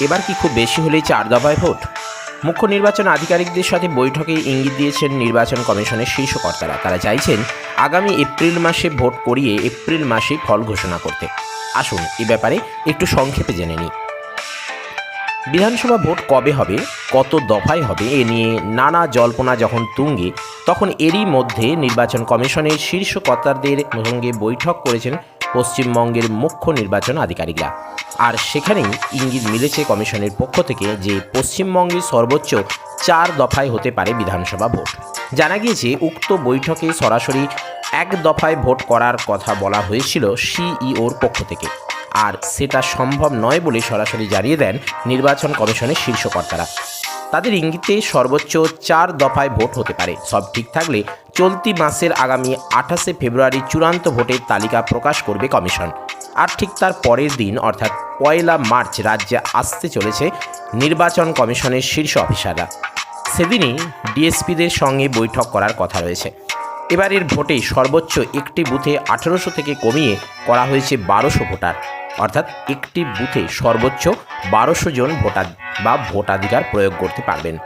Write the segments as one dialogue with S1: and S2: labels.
S1: এবার কি খুব বেশি হলেই চার দফায় ভোট? মুখ্য নির্বাচন আধিকারিকদের সাথে বৈঠকে ইঙ্গিত দিয়েছেন নির্বাচন কমিশনের শীর্ষ কর্তারা। তারা চাইছেন আগামী এপ্রিল মাসে ভোট করিয়ে এপ্রিল মাসে ফল ঘোষণা করতে। আসুন এ ব্যাপারে একটু সংক্ষেপে জেনে নিই। বিধানসভা ভোট কবে হবে? কত দফায় হবে? এ নিয়ে নানা জল্পনা যখন তুঙ্গে, তখন এরই মধ্যে নির্বাচন কমিশনের শীর্ষ কর্তাদের সঙ্গে বৈঠক করেছেন পশ্চিমবঙ্গের মুখ্য নির্বাচন আধিকারিকরা। আর সেখানেই ইঙ্গিত মিলেছে কমিশনের পক্ষ থেকে যে পশ্চিমবঙ্গে সর্বোচ্চ চার দফায় হতে পারে বিধানসভা ভোট। জানা গিয়েছে, উক্ত বৈঠকে সরাসরি এক দফায় ভোট করার কথা বলা হয়েছিল সিইওর পক্ষ থেকে। আর সেটা সম্ভব নয় বলে সরাসরি জানিয়ে দেন নির্বাচন কমিশনের শীর্ষ কর্তারা। তাদের ইঙ্গিতে সর্বোচ্চ চার দফায় ভোট হতে পারে। সব ঠিক থাকলে চলতি মাসের আগামী আঠাশে ফেব্রুয়ারি চূড়ান্ত ভোটের তালিকা প্রকাশ করবে কমিশন। আর ঠিক তার পরের দিন, অর্থাৎ পয়লা মার্চ, রাজ্যে আসতে চলেছে নির্বাচন কমিশনের শীর্ষ অফিসাররা। সেদিনই ডিএসপিদের সঙ্গে বৈঠক করার কথা রয়েছে। এবারের ভোটে সর্বোচ্চ একটি বুথে আঠেরোশো থেকে কমিয়ে করা হয়েছে বারোশো ভোটার। অর্থাৎ একটি বুথে সর্বোচ্চ বারোশো জন ভোটার বা ভোটাধিকার প্রয়োগ করতে পারবেন।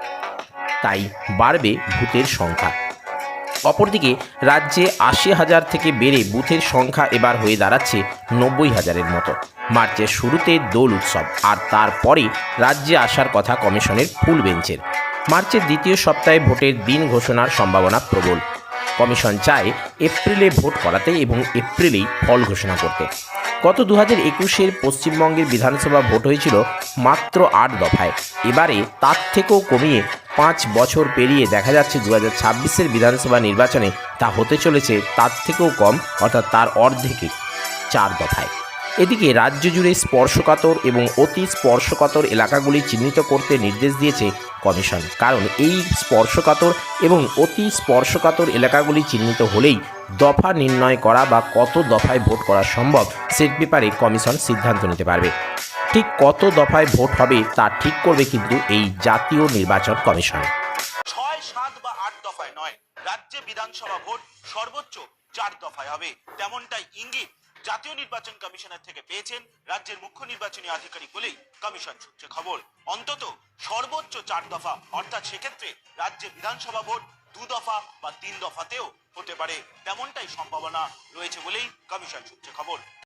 S1: তাই বাড়বে বুথের সংখ্যা। অপরদিকে রাজ্যে আশি হাজার থেকে বেড়ে বুথের সংখ্যা এবার হয়ে দাঁড়াচ্ছে নব্বই হাজারের মতো। মার্চের শুরুতে দোল উৎসব, আর তারপরে রাজ্যে আসার কথা কমিশনের ফুল বেঞ্চের। মার্চের দ্বিতীয় সপ্তাহে ভোটের দিন ঘোষণার সম্ভাবনা প্রবল। কমিশন চায় এপ্রিলে ভোট করাতে এবং এপ্রিলেই ফল ঘোষণা করতে। গত দু হাজার একুশের পশ্চিমবঙ্গের বিধানসভা ভোট হয়েছিল মাত্র আট দফায়। এবারে তার থেকেও কমিয়ে পাঁচ বছর পেরিয়ে দেখা যাচ্ছে দু হাজার ছাব্বিশের বিধানসভা নির্বাচনে তা হতে চলেছে তার থেকেও কম, অর্থাৎ তার অর্ধেকে চার দফায়। এদিকে রাজ্য জুড়ে স্পর্শকাতর এবং অতি স্পর্শকাতর এলাকাগুলি চিহ্নিত করতে নির্দেশ দিয়েছে কমিশন। কারণ এই স্পর্শকাতর এবং অতি স্পর্শকাতর এলাকাগুলি চিহ্নিত হলেই দফা নির্ণয় করা বা কত দফায় ভোট করা সম্ভব সে ব্যাপারে কমিশন সিদ্ধান্ত নিতে পারবে। ঠিক কত দফায় ভোট হবে তা ঠিক করবে কিন্তু এই জাতীয় নির্বাচন কমিশন।
S2: ছয়, সাত বা আট দফায় নয়, রাজ্যে বিধানসভা ভোট সর্বোচ্চ চার দফায় হবে। তেমনটাই ইঙ্গিত জাতীয় নির্বাচন কমিশনের থেকে পেয়েছেন রাজ্যের মুখ্য নির্বাচনী আধিকারিক বলেই কমিশন সূত্রে খবর। অন্তত সর্বোচ্চ চার দফা, অর্থাৎ সেক্ষেত্রে রাজ্যে বিধানসভা ভোট দু দফা বা তিন দফাতেও হতে পারে। তেমনটাই সম্ভাবনা রয়েছে বলেই কমিশন সূত্রে খবর।